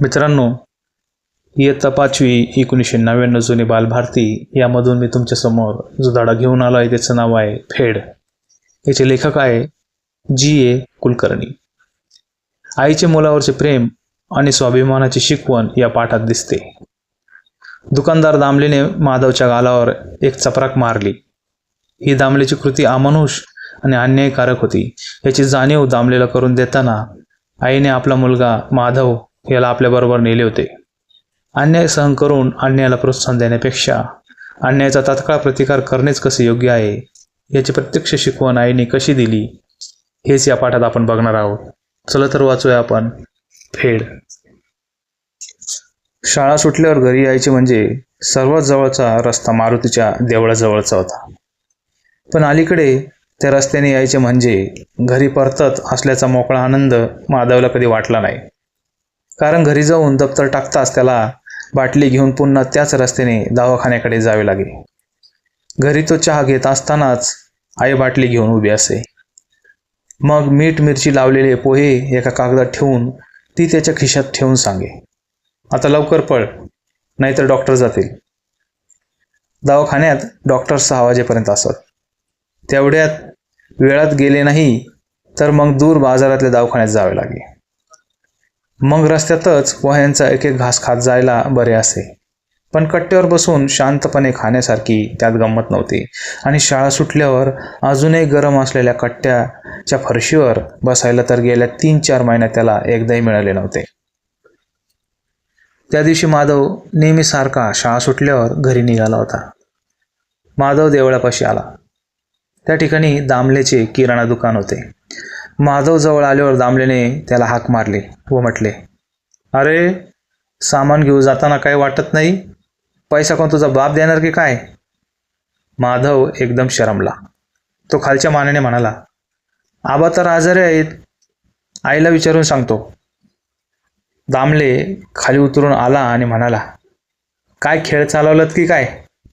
मित्रांनो इयत्ता पाचवी एकोणीसशे नव्याण्णव जुनी बालभारती. यामधून मी तुमच्यासमोर जो धडा घेऊन आलो आहे. त्याचं नाव आहे फेड. याचे लेखक आहे जी ए कुलकर्णी. आईचे मुलावरचे प्रेम आणि स्वाभिमानाची शिकवण या पाठात दिसते. दुकानदार दामलेने माधवच्या गालावर एक चपराक मारली. ही दामलेची कृती अमानुष आणि अन्यायकारक होती. याची जाणीव दामलेला करून देताना आईने आपला मुलगा माधव याला आपल्याबरोबर नेले होते. अन्याय सहन करून अन्यायाला प्रोत्साहन देण्यापेक्षा अन्यायाचा तात्काळ प्रतिकार करणेच कसे योग्य आहे याची प्रत्यक्ष शिकवण आईने कशी दिली हेच या पाठात आपण बघणार आहोत. चला तर वाचूया आपण. फेड. शाळा सुटल्यावर घरी यायचे म्हणजे सर्वात जवळचा रस्ता मारुतीच्या देवळाजवळचा होता. पण अलीकडे त्या रस्त्याने यायचे म्हणजे घरी परतत असल्याचा मोकळा आनंद माधवला कधी वाटला नाही. कारण घरी जाऊन दप्तर टाकताच त्याला बाटली घेऊन पुन्हा त्याच रस्त्याने दवाखान्याकडे जावे लागे घरी तो चहा घेत असतानाच आई बाटली घेऊन उभी असे. मग मीठ मिरची लावलेले पोहे एका कागदात ठेवून ती त्याच्या खिशात ठेवून सांगे आता लवकर पळ नाहीतर डॉक्टर जातील. दवाखान्यात डॉक्टर सहा वाजेपर्यंत असत. तेवढ्यात वेळात गेले नाही तर मग दूर बाजारातल्या दवाखान्यात जावे लागे मग रस्त्यातच वह्यांचा एक एक घास खात जायला बरे असे. पण कट्ट्यावर बसून शांतपणे खाण्यासारखी त्यात गंमत नव्हती. आणि शाळा सुटल्यावर अजूनही गरम असलेल्या कट्ट्याच्या फरशीवर बसायला तर गेल्या तीन चार महिन्यात त्याला एकदाही मिळाले नव्हते. त्या दिवशी माधव नेहमीसारखा शाळा सुटल्यावर घरी निघाला होता. माधव देवळापाशी आला. त्या ठिकाणी दामलेचे किराणा दुकान होते. माधव जवळ आल्यावर दामलेने त्याला हाक मारली व म्हटले अरे सामान घेऊ जाताना काही वाटत नाही? पैसा कोण तुझा बाप देणार की काय? माधव एकदम शरमला. तो खालच्या मानेने म्हणाला आबा तर आजारी आहेत. आईला विचारून सांगतो. दामले खाली उतरून आला आणि म्हणाला काय खेळ चालवलात की काय?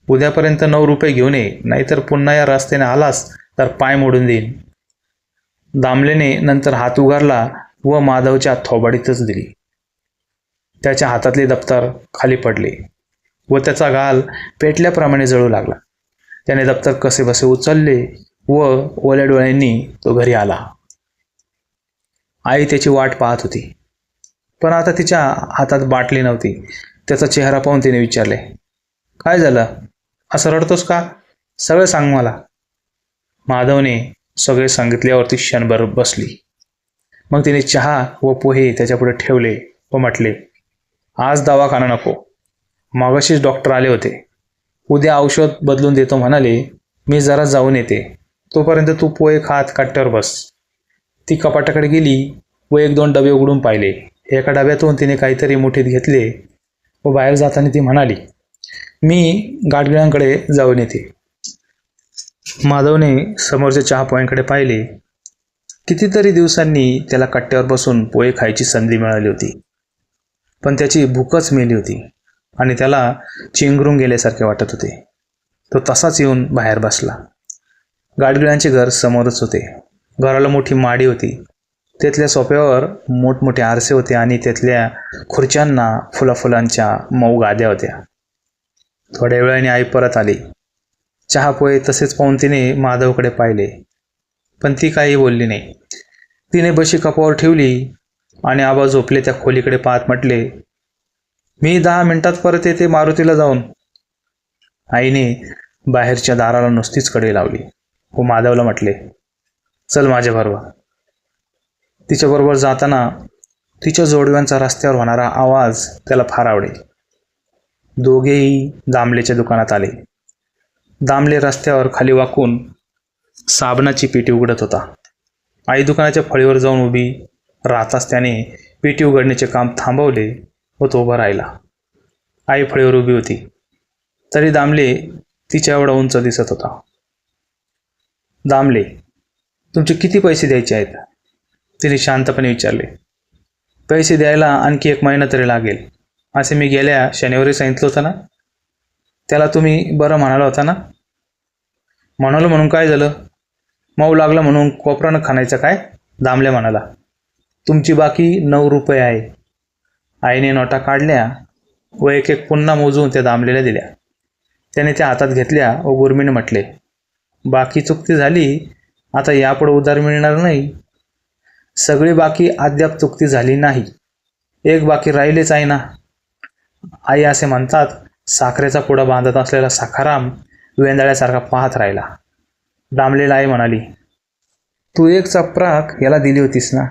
उद्यापर्यंत नऊ रुपये घेऊन ये. नाहीतर पुन्हा या रस्त्याने आलास तर पाय मोडून देईन. दामलेने नंतर हात उगारला व माधवच्या थोबाडीतच दिली. त्याच्या हातातले दप्तर खाली पडले व त्याचा गाल पेटल्याप्रमाणे जळू लागला. त्याने दप्तर कसे बसे उचलले व ओल्या डोळ्यांनी तो घरी आला. आई त्याची वाट पाहत होती. पण आता तिच्या हातात बाटली नव्हती. त्याचा चेहरा पाहून तिने विचारले काय झालं? असं रडतोस का? सगळं सांग मला. माधवने सगळे सांगितल्यावरती क्षणभर बसली. मग तिने चहा व पोहे त्याच्यापुढे ठेवले व म्हटले आज दवाखाना नको. मागाशीच डॉक्टर आले होते. उद्या औषध बदलून देतो म्हणाले मी जरा जाऊन येते. तोपर्यंत तू पोहे खात काट्यावर बस. ती कपाटाकडे गेली व एक दोन डबे उघडून पाहिले. एका डब्यातून तिने काहीतरी मुठीत घेतले व बाहेर जाताना ती म्हणाली मी गाडगिळांकडे जाऊन येते. माधवने समोरच्या चहा पोह्यांकडे पाहिले. कितीतरी दिवसांनी त्याला कट्ट्यावर बसून पोहे खायची संधी मिळाली होती. पण त्याची भूकच मेली होती आणि त्याला चिंगरून गेल्यासारखे वाटत होते. तो तसाच येऊन बाहेर बसला. गाडगिळांचे घर समोरच होते. घराला मोठी माडी होती. तेथल्या सोप्यावर मोठमोठे आरसे होते आणि त्यातल्या खुर्च्यांना फुलाफुलांच्या मऊ गाद्या होत्या. थोड्या वेळाने आई परत आली. चहा पोहे तसेच पाहून तिने माधवकडे पाहिले. पण ती काही बोलली नाही. तिने बशी कपावर ठेवली आणि आबा झोपले त्या खोलीकडे पाहत म्हटले मी दहा मिनिटात परत येते मारुतीला जाऊन. आईने बाहेरच्या दाराला नुसतीच कडे लावली. व माधवला म्हटले चल माझ्या बरोबर. तिच्याबरोबर जाताना तिच्या जोडव्यांचा रस्त्यावर होणारा आवाज त्याला फार आवडेल. दोघेही दामलेच्या दुकानात आले. दामले रस्त्यावर खाली वाकून साबणाची पेटी उघडत होता. आई दुकानाच्या फळीवर जाऊन उभी राहताच त्याने पेटी उघडण्याचे काम थांबवले व तो उभा राहिला. आई फळीवर उभी होती. तरी दामले तिच्या एवढा उंच दिसत होता. दामले तुमचे किती पैसे द्यायचे आहेत? तिने शांतपणे विचारले. पैसे द्यायला आणखी एक महिना तरी लागेल. असे मी गेल्या शनिवारी सांगितलं होतं ना? त्याला तुम्ही बरं म्हणाला होता ना? म्हणालो म्हणून काय झालं? मऊ लागलं म्हणून कोपरानं खाणायचं काय? दामले म्हणाला तुमची बाकी नऊ रुपये आहे. आईने नोटा काढल्या व एक एक पुन्हा मोजून त्या दामलेल्या दिल्या. त्याने त्या हातात घेतल्या व गुरमीने म्हटले बाकी चुकती झाली आता यापुढे उधार मिळणार नाही. सगळी बाकी अद्याप चुकती झाली नाही. एक बाकी राहिलेच आहे ना. आई असे म्हणतात साखरेचा पुडा बांधत असलेला साखाराम वेंदळ्यासारखा पाहत राहिला. डांबलेला आई म्हणाली तू एक चपराक याला दिली होतीस ना?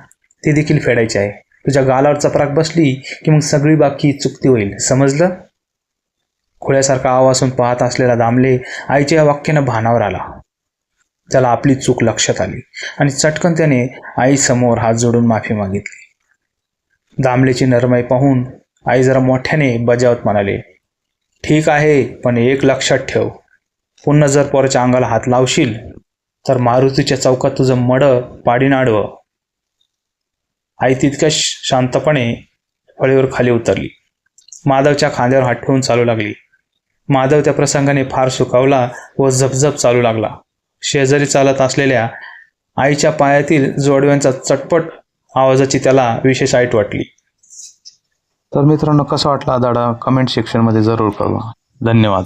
ती देखील फेडायची आहे. तुझ्या गालावर चपराक बसली की मग सगळी बाकी चुकती होईल. समजलं? खुळ्यासारखा आवाजून पाहत असलेला दामले आईच्या या वाक्यानं भानावर आला. त्याला आपली चूक लक्षात आली आणि चटकन त्याने आईसमोर हात जोडून माफी मागितली. दामलेची नरमाई पाहून आई जरा मोठ्याने बजावत म्हणाले ठीक आहे पण एक लक्षात ठेव. पुन्हा जर पोराच्या अंगाला हात लावशील तर मारुतीच्या चौकात तुझं मड पाडीन आडवं. आई तितक्या शांतपणे फळीवर खाली उतरली. माधवच्या खांद्यावर हात ठेवून चालू लागली. माधव त्या प्रसंगाने फार सुकावला व झपझप चालू लागला. शेजारी चालत असलेल्या आईच्या पायातील जोडव्यांचा चटपट आवाजाची त्याला विशेष ऐट वाटली. तर मित्रांनो कसा वाटला दाडा कमेंट सेक्शनमध्ये जरूर कळवा. धन्यवाद.